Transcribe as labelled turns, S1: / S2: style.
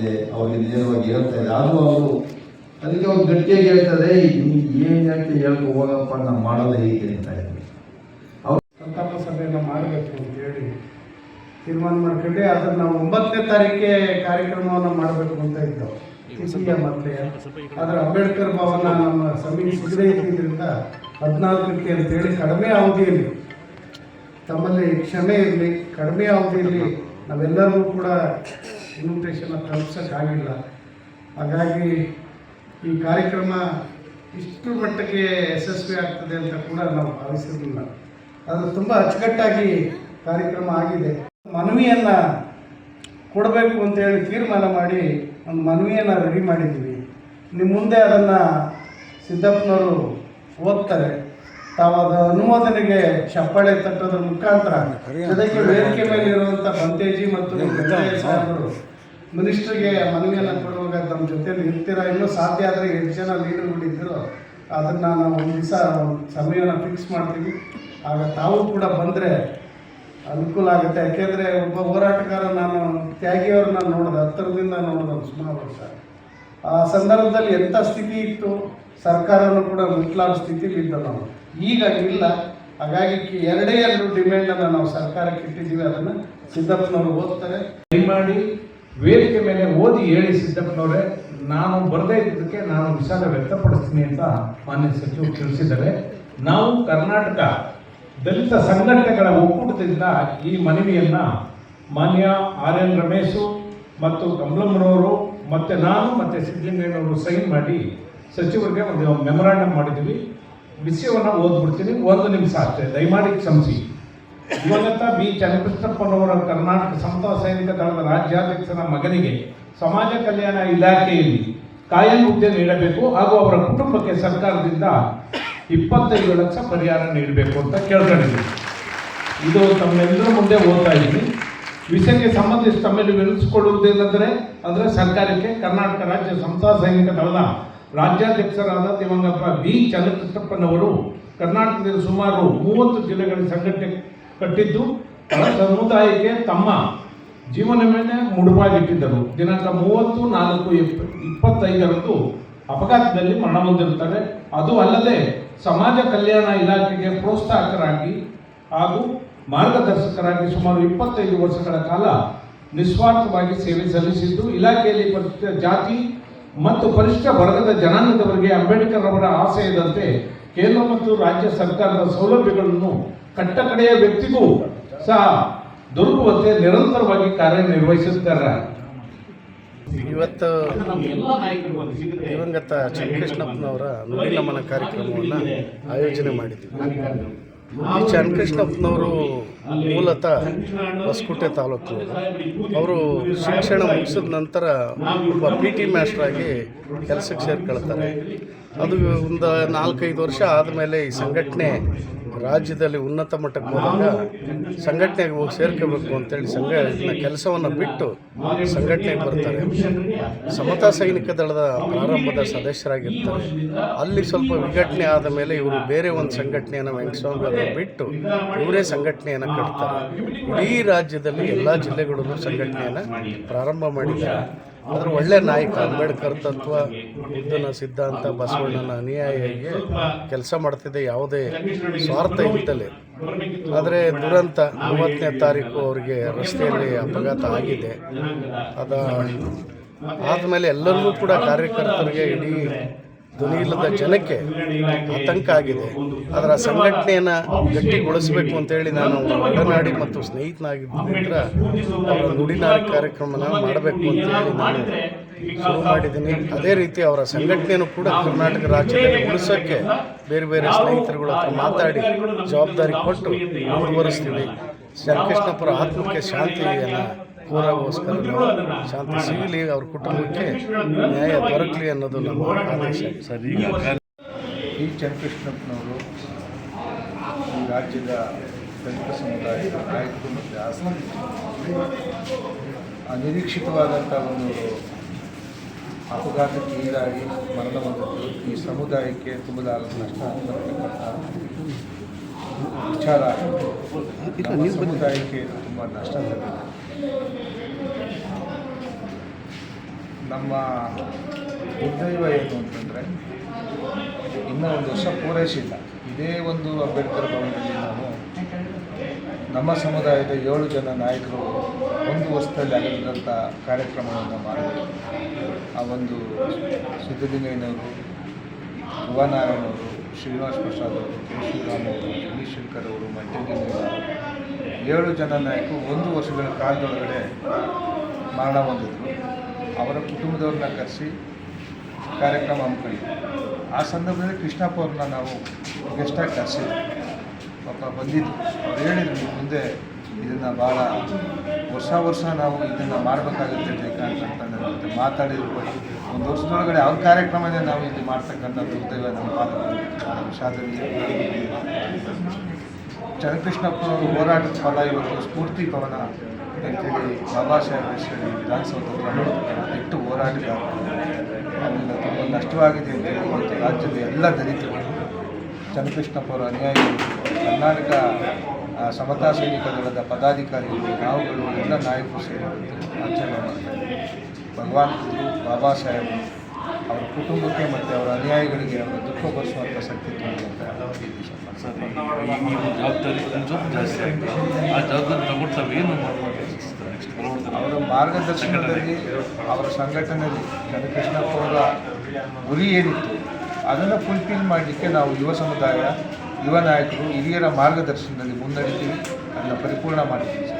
S1: ಇದೆ ಅವರಿಗೆ ನೇರವಾಗಿ ಹೇಳ್ತಾ ಇದೆ ಆದರೂ ಅವರು ಅದಕ್ಕೆ ಅವ್ರು ಗಟ್ಟಿಯಾಗಿ ಹೇಳ್ತಾರೆ ಏನು ಯಾಕೆ ಹೇಳ್ಕೊ ಹೋಗಪ್ಪ, ನಾನು ಮಾಡಲ್ಲ ಹೀಗೆ ಅಂತ ಇದ್ವಿ
S2: ಸಂತಾಪ ಸಭೆಯನ್ನು ಮಾಡಬೇಕು ಅಂತೇಳಿ ತೀರ್ಮಾನ ಮಾಡ್ಕೊಂಡು. ಅದನ್ನು ನಾವು ಒಂಬತ್ತನೇ ತಾರೀಕೆ ಕಾರ್ಯಕ್ರಮವನ್ನು ಮಾಡಬೇಕು ಅಂತ ಇದ್ದವು ಮತ್ತೆ. ಆದರೆ ಅಂಬೇಡ್ಕರ್ ಭವನ ನಮ್ಮ ಸಮೀಕ್ಷೆ ಇದ್ದಿದ್ದರಿಂದ ಹದಿನಾಲ್ಕಕ್ಕೆ ಅಂತೇಳಿ ಕಡಿಮೆ ಅವಧಿಯಲ್ಲಿ, ತಮ್ಮಲ್ಲಿ ಕ್ಷಮೆ ಇರಲಿ, ಕಡಿಮೆ ಅವಧಿಯಲ್ಲಿ ನಾವೆಲ್ಲರಿಗೂ ಕೂಡ ಇನ್ವಿಟೇಷನ್ ತಲುಪ್ಸೋಕ್ಕಾಗಿಲ್ಲ ಹಾಗಾಗಿ ಈ ಕಾರ್ಯಕ್ರಮ ಇಷ್ಟು ಮಟ್ಟಕ್ಕೆ ಯಶಸ್ವಿ ಆಗ್ತದೆ ಅಂತ ಕೂಡ ನಾವು ಭಾವಿಸಿರಲಿಲ್ಲ. ಅದು ತುಂಬ ಅಚ್ಚುಕಟ್ಟಾಗಿ ಕಾರ್ಯಕ್ರಮ ಆಗಿದೆ. ಮನವಿಯನ್ನು ಕೊಡಬೇಕು ಅಂತೇಳಿ ತೀರ್ಮಾನ ಮಾಡಿ ಒಂದು ಮನವಿಯನ್ನು ರೆಡಿ ಮಾಡಿದ್ದೀವಿ. ನಿಮ್ಮ ಮುಂದೆ ಅದನ್ನು ಸಿದ್ದಪ್ಪನವರು ಓದ್ತಾರೆ. ತಾವು ಅದು ಅನುಮೋದನೆಗೆ ಚಪ್ಪಾಳೆ ತಟ್ಟದ ಮುಖಾಂತರ ಜೊತೆಗೆ ವೇದಿಕೆ ಮೇಲೆ ಇರುವಂಥ ಬಂತೇಜಿ ಮತ್ತು ಸಾಹೇಬರು ಮಿನಿಸ್ಟ್ರಿಗೆ ಮನವಿಯನ್ನು ಕೊಡುವಾಗ ನಮ್ಮ ಜೊತೆಯಲ್ಲಿ ಇರ್ತೀರಾ ಇನ್ನೂ ಸಾಧ್ಯ ಆದರೆ ಎಷ್ಟು ಜನ ಲೀಡರ್ಗಳಿದ್ದರು ಅದನ್ನು ನಾವು ಒಂದು ದಿವಸ ಸಮಯವನ್ನು ಫಿಕ್ಸ್ ಮಾಡ್ತೀವಿ. ಆಗ ತಾವು ಕೂಡ ಬಂದರೆ ಅನುಕೂಲ ಆಗುತ್ತೆ. ಯಾಕೆಂದರೆ ಒಬ್ಬ ಹೋರಾಟಗಾರ ನಾನು ತ್ಯಾಗಿಯವ್ರನ್ನ ನೋಡಿದೆ ಹತ್ತಿರದಿಂದ ನೋಡಿದೆ ಸುಮಾರು ವರ್ಷ. ಆ ಸಂದರ್ಭದಲ್ಲಿ ಎಂಥ ಸ್ಥಿತಿ ಇತ್ತು? ಸರ್ಕಾರನೂ ಕೂಡ ಮುಟ್ಲಾದ ಸ್ಥಿತಿಲಿ ಇದ್ದ ನಾವು ಈಗ ಇಲ್ಲ. ಹಾಗಾಗಿ ಎರಡೇ ಎರಡು ಡಿಮ್ಯಾಂಡನ್ನು ನಾವು ಸರ್ಕಾರಕ್ಕೆ ಇಟ್ಟಿದ್ದೀವಿ. ಅದನ್ನು ಸಿದ್ದಪ್ಪನವರು ಓದ್ತಾರೆ.
S3: ದಯಮಾಡಿ ವೇದಿಕೆ ಮೇಲೆ ಓದಿ ಹೇಳಿ ಸಿದ್ದಪ್ಪನವರೇ, ನಾನು ಬರದೇ ಇದ್ದಕ್ಕೆ ನಾನು ವಿಷಾದ ವ್ಯಕ್ತಪಡಿಸ್ತೀನಿ ಅಂತ ಮಾನ್ಯ ಸಚಿವರು ತಿಳಿಸಿದ್ದಾರೆ. ನಾವು ಕರ್ನಾಟಕ ದಲಿತ ಸಂಘಟನೆಗಳ ಒಕ್ಕೂಟದಿಂದ ಈ ಮನವಿಯನ್ನು ಮಾನ್ಯ ಆರ್ ಎನ್ ರಮೇಶು ಮತ್ತು ಕಮಲಮ್ಮನವರು ಮತ್ತೆ ನಾನು ಮತ್ತೆ ಸಿದ್ದಲಿಂಗಯ್ಯನವರು ಸೈನ್ ಮಾಡಿ ಸಚಿವರಿಗೆ ಒಂದು ಮೆಮೊರಾಂಡಮ್ ಮಾಡಿದ್ದೀವಿ. ವಿಷಯವನ್ನು ಓದ್ಬಿಡ್ತೀನಿ, ಒಂದು ನಿಮಿಷ ಅಷ್ಟೇ. ದಯಮಾಡಿ ಕ್ಷಮಿಸಿ. ದಿವಂಗತ ಬಿ. ಚನ್ನಕೃಷ್ಣಪ್ಪನವರ ಕರ್ನಾಟಕ ಸಮತಾ ಸೈನಿಕ ದಳದ ರಾಜ್ಯಾಧ್ಯಕ್ಷನ ಮಗನಿಗೆ ಸಮಾಜ ಕಲ್ಯಾಣ ಇಲಾಖೆಯಲ್ಲಿ ಕಾಯಂ ಹುದ್ದೆ ನೀಡಬೇಕು ಹಾಗೂ ಅವರ ಕುಟುಂಬಕ್ಕೆ ಸರ್ಕಾರದಿಂದ ಇಪ್ಪತ್ತೈದು ಲಕ್ಷ ಪರಿಹಾರ ನೀಡಬೇಕು ಅಂತ ಕೇಳ್ಕೊಂಡಿದ್ದೀನಿ. ಇದು ತಮ್ಮೆಲ್ಲರ ಮುಂದೆ ಓದ್ತಾ ಇದ್ದೀನಿ. ವಿಷಯಕ್ಕೆ ಸಂಬಂಧಿಸಿ ತಮ್ಮಲ್ಲಿ ಬೆಳೆಸಿಕೊಳ್ಳುವುದೇನೆಂದರೆ ಅಂದರೆ ಸರ್ಕಾರಕ್ಕೆ ಕರ್ನಾಟಕ ರಾಜ್ಯ ಸಮತಾ ಸೈನಿಕ ದಳದ ರಾಜ್ಯಾಧ್ಯಕ್ಷರಾದ ದಿವಂಗತ ಬಿ ಚನ್ನಕೃಷ್ಣಪ್ಪನವರು ಕರ್ನಾಟಕದಲ್ಲಿ ಸುಮಾರು ಮೂವತ್ತು ಜಿಲ್ಲೆಗಳ ಸಂಘಟನೆ ಕಟ್ಟಿದ್ದು ಸಮುದಾಯಕ್ಕೆ ತಮ್ಮ ಜೀವನ ಮೇಲೆ ಮುಡುಪಾಗಿಟ್ಟಿದ್ದರು. ದಿನಾಂಕ ಮೂವತ್ತು ನಾಲ್ಕು ಇಪ್ಪ ಇಪ್ಪತ್ತೈದರಂದು ಅಪಘಾತದಲ್ಲಿ ಮರಣ ಹೊಂದಿರುತ್ತಾರೆ ಅದು ಅಲ್ಲದೆ ಸಮಾಜ ಕಲ್ಯಾಣ ಇಲಾಖೆಗೆ ಪ್ರೋತ್ಸಾಹಕರಾಗಿ ಹಾಗೂ ಮಾರ್ಗದರ್ಶಕರಾಗಿ ಸುಮಾರು ಇಪ್ಪತ್ತೈದು ವರ್ಷಗಳ ಕಾಲ ನಿಸ್ವಾರ್ಥವಾಗಿ ಸೇವೆ ಸಲ್ಲಿಸಿದ್ದು. ಇಲಾಖೆಯಲ್ಲಿ ಜಾತಿ ಮತ್ತು ಪರಿಶಿಷ್ಟ ವರ್ಗದ ಜನಾಂಗದವರಿಗೆ ಅಂಬೇಡ್ಕರ್ ಅವರ ಆಶಯದಂತೆ ಕೇಂದ್ರ ಮತ್ತು ರಾಜ್ಯ ಸರ್ಕಾರದ ಸೌಲಭ್ಯಗಳನ್ನು ಕಟ್ಟಕಡೆಯ ವ್ಯಕ್ತಿಗೂ ಸಹ ದೊರಕುವಂತೆ ನಿರಂತರವಾಗಿ ಕಾರ್ಯನಿರ್ವಹಿಸುತ್ತಾರೆ
S2: ಇವತ್ತು ದಿವಂಗತ ಚನ್ನಕೃಷ್ಣಪ್ಪನವರ ನುಡಿ ನಮನ ಕಾರ್ಯಕ್ರಮವನ್ನು ಆಯೋಜನೆ ಮಾಡಿದ್ದೀವಿ ಈ ಚನ್ನಕೃಷ್ಣಪ್ಪನವರು ಮೂಲತಃ ಹೊಸಕೋಟೆ ತಾಲೂಕು ಅವರು ಶಿಕ್ಷಣ ಮುಗಿಸಿದ ನಂತರ ಒಬ್ಬ ಪಿ ಟಿ ಮಾಸ್ಟ್ರಾಗಿ ಕೆಲಸಕ್ಕೆ ಸೇರ್ಕೊಳ್ತಾರೆ. ಅದು ಒಂದು ನಾಲ್ಕೈದು ವರ್ಷ ಆದಮೇಲೆ ಈ ಸಂಘಟನೆ ರಾಜ್ಯದಲ್ಲಿ ಉನ್ನತ ಮಟ್ಟಕ್ಕೆ ಹೋದಾಗ ಸಂಘಟನೆಗೆ ಹೋಗಿ ಸೇರ್ಕೋಬೇಕು ಅಂತೇಳಿ ಸಂಘ ಕೆಲಸವನ್ನು ಬಿಟ್ಟು ಸಂಘಟನೆಗೆ ಬರ್ತಾರೆ. ಸಮತಾ ಸೈನಿಕ ದಳದ ಪ್ರಾರಂಭದ ಸದಸ್ಯರಾಗಿರ್ತಾರೆ. ಅಲ್ಲಿ ಸ್ವಲ್ಪ ವಿಘಟನೆ ಆದ ಮೇಲೆ ಇವರು ಬೇರೆ ಒಂದು ಸಂಘಟನೆಯನ್ನು ವೆಂಕಟಸ್ವಾಮಿ ಬಿಟ್ಟು ಇವರೇ ಸಂಘಟನೆಯನ್ನು ಕಟ್ತಾರೆ. ಇಡೀ ರಾಜ್ಯದಲ್ಲಿ ಎಲ್ಲ ಜಿಲ್ಲೆಗಳಲ್ಲೂ ಸಂಘಟನೆಯನ್ನು ಪ್ರಾರಂಭ ಮಾಡಿದ್ದಾರೆ. ಅದರ ಒಳ್ಳೆ ನಾಯಕ, ಅಂಬೇಡ್ಕರ್ ತತ್ವ, ಬುದ್ಧನ ಸಿದ್ಧಾಂತ, ಬಸವಣ್ಣನ ಅನುಯಾಯಿಗೆ ಕೆಲಸ ಮಾಡ್ತಿದ್ದೆ ಯಾವುದೇ ಸ್ವಾರ್ಥ ಇದ್ದಲೇ ಆದರೆ ದುರಂತ ಮೂವತ್ತನೇ ತಾರೀಕು ಅವರಿಗೆ ರಸ್ತೆಯಲ್ಲಿ ಅಪಘಾತ ಆಗಿದೆ. ಅದ ಆದಮೇಲೆ ಎಲ್ಲರಿಗೂ ಕೂಡ ಕಾರ್ಯಕರ್ತರಿಗೆ ಇಡೀ ಧ್ವನಿಯಿಲ್ಲದ ಜನಕ್ಕೆ ಆತಂಕ ಆಗಿದೆ. ಅದರ ಸಂಘಟನೆಯನ್ನು ಗಟ್ಟಿಗೊಳಿಸಬೇಕು ಅಂತೇಳಿ ನಾನು ಒಡನಾಡಿ ಮತ್ತು ಸ್ನೇಹಿತನಾಗಿದ್ದರಿಂದ ನುಡಿನಾಡಿ ಕಾರ್ಯಕ್ರಮನ ಮಾಡಬೇಕು ಅಂತೇಳಿ ನಾನು ಶುರು ಮಾಡಿದ್ದೀನಿ. ಅದೇ ರೀತಿ ಅವರ ಸಂಘಟನೆಯನ್ನು ಕೂಡ ಕರ್ನಾಟಕ ರಾಜ್ಯದಲ್ಲಿ ಉಳಿಸೋಕ್ಕೆ ಬೇರೆ ಬೇರೆ ಸ್ನೇಹಿತರುಗಳ ಹತ್ರ ಮಾತಾಡಿ ಜವಾಬ್ದಾರಿ ಕೊಟ್ಟು ಮುಂದುವರಿಸ್ತೀವಿ. ಶ್ರೀಕೃಷ್ಣಪುರ ಆತ್ಮಕ್ಕೆ ಶಾಂತಿಯನ್ನು ಕೋರೋಗೋಸ್ಕರ ನಾವು ಶಾಂತಿ ಸಿಗಲಿ ಅವ್ರ ಕುಟುಂಬಕ್ಕೆ ನ್ಯಾಯ ದೊರಕಲಿ ಅನ್ನೋದು ನಮ್ಮ ಆದೇಶ. ಸರಿ
S4: ಈ ಚನ್ನಕೃಷ್ಣಪ್ಪನವರು ಈ ರಾಜ್ಯದ ದಲಿತ ಸಮುದಾಯದ ನಾಯಕರು ಮತ್ತು ಆಸನ ಅನಿರೀಕ್ಷಿತವಾದಂಥ ಒಂದು ಅಪಘಾತಕ್ಕೆ ಈಡಾಗಿ ಮರಣ ಹೊಂದಿದ್ದು ಈ ಸಮುದಾಯಕ್ಕೆ ತುಂಬಲಾರ ನಷ್ಟ ಅಂತಕ್ಕಂಥ ವಿಚಾರ ಸಮುದಾಯಕ್ಕೆ ತುಂಬ ನಷ್ಟ ತಂದಿದೆ ನಮ್ಮ ದುರ್ದೈವ ಏನು ಅಂತಂದರೆ, ಇನ್ನೂ ಒಂದು ವರ್ಷ ಪೂರೈಸಿಲ್ಲ ಇದೇ ಒಂದು ಅಂಬೇಡ್ಕರ್ ಭವನದಲ್ಲಿ ನಾವು ನಮ್ಮ ಸಮುದಾಯದ ಏಳು ಜನ ನಾಯಕರು ಒಂದು ವರ್ಷದಲ್ಲಿ ಆಗಲಿರುವಂಥ ಕಾರ್ಯಕ್ರಮವನ್ನು ಮಾಡಿದ್ರು ಆ ಒಂದು ಸಿದ್ದಲಿಂಗಯ್ಯನವರು ಯುವನಾರಾಯಣವರು ಶ್ರೀನಿವಾಸ್ ಪ್ರಸಾದ್ ಅವರು, ಕೆ ಶ್ರೀರಾಮ್ ಅವರು ಶಂಕರ್ ಅವರು ಏಳು ಜನ ನಾಯಕರು ಒಂದು ವರ್ಷಗಳ ಕಾಲದೊಳಗಡೆ ಮರಣ ಹೊಂದಿದ್ರು. ಅವರ ಕುಟುಂಬದವ್ರನ್ನ ಕರೆಸಿ ಕಾರ್ಯಕ್ರಮ ಹಮ್ಮಿಕೊಂಡಿದ್ವಿ ಆ ಸಂದರ್ಭದಲ್ಲಿ ಕೃಷ್ಣಪ್ಪ ಅವ್ರನ್ನ ನಾವು ಗೆಸ್ಟಾಗಿ ಕರೆಸಿದ್ವಿ. ಪಾಪ ಬಂದಿದ್ದು ಅವ್ರು ಹೇಳಿದ್ರು ಮುಂದೆ ಇದನ್ನು ಭಾಳ ವರ್ಷ ವರ್ಷ ನಾವು ಇದನ್ನು ಮಾಡಬೇಕಾಗುತ್ತೆ ಜಯಕಾಂತ್ ಅಂತ ನನ್ನ ಜೊತೆ ಮಾತಾಡಿದ್ರು ಬಟ್ ಒಂದು ವರ್ಷದೊಳಗಡೆ ಅವ್ರ ಕಾರ್ಯಕ್ರಮನೇ ನಾವು ಇಲ್ಲಿ ಮಾಡ್ತಕ್ಕಂಥ ದುರ್ದೈವ ನಮ್ಮ ಭಾಳ ವಿಷಾದದಲ್ಲಿ ಚನ್ನಕೃಷ್ಣಪ್ಪನವರು ಹೋರಾಟದ ಫಲ ಇವತ್ತು ಸ್ಫೂರ್ತಿ ಭವನ ಅಂತೇಳಿ ಬಾಬಾ ಸಾಹೇಬ್ ಹೆಸರಲ್ಲಿ ವಿಧಾನಸೌಧದಲ್ಲಿ ಇಟ್ಟು ಹೋರಾಟಗಾರರು ತುಂಬ ನಷ್ಟವಾಗಿದೆ ಅಂತೇಳಿ ಇವತ್ತು ರಾಜ್ಯದ ಎಲ್ಲ ದಲಿತರು ಚನ್ನಕೃಷ್ಣಪ್ಪ ಅವರ ಅನ್ಯಾಯಿಗಳು, ಕರ್ನಾಟಕ ಸಮತಾ ಸೈನಿಕ ದಳದ ಪದಾಧಿಕಾರಿಗಳು, ನಾವುಗಳು, ಎಲ್ಲ ನಾಯಕರು ಸೇರಿ ಆಚರಣೆ ಮಾಡ್ತಾರೆ ಭಗವಾನ್ ಬಾಬಾ ಸಾಹೇಬ್ ಅವರ ಕುಟುಂಬಕ್ಕೆ ಮತ್ತು ಅವರ ಅನುಯಾಯಿಗಳಿಗೆ ಅವರ ದುಃಖ ಬರೆಸುವಂಥ ಶಕ್ತಿ ತುಂಬಿದಂಥ ಈ ದಿವಸ
S5: ಈಗ ನೀವು ಜವಾಬ್ದಾರಿ ನಿಮ್ಮ ಜಾಸ್ತಿ ಆಯ್ತು. ಆ ಜವಾಬ್ದಾರಿ ತಗೊಂಡು ತಾವು ಏನು ಮಾಡ್ಬೋದು
S4: ಅವರ ಮಾರ್ಗದರ್ಶನದಲ್ಲಿ ಅವರ ಸಂಘಟನೆಯಲ್ಲಿ ಕನಕೃಷ್ಣಪ್ಪ ಅವರ ಗುರಿ ಏನಿತ್ತು ಅದನ್ನು ಫುಲ್ಫಿಲ್ ಮಾಡಲಿಕ್ಕೆ ನಾವು ಯುವ ಸಮುದಾಯ ಯುವ ನಾಯಕರು ಹಿರಿಯರ ಮಾರ್ಗದರ್ಶನದಲ್ಲಿ ಮುನ್ನಡೆಸಿ ಅದನ್ನು ಪರಿಪೂರ್ಣ ಮಾಡಿದ್ದೀವಿ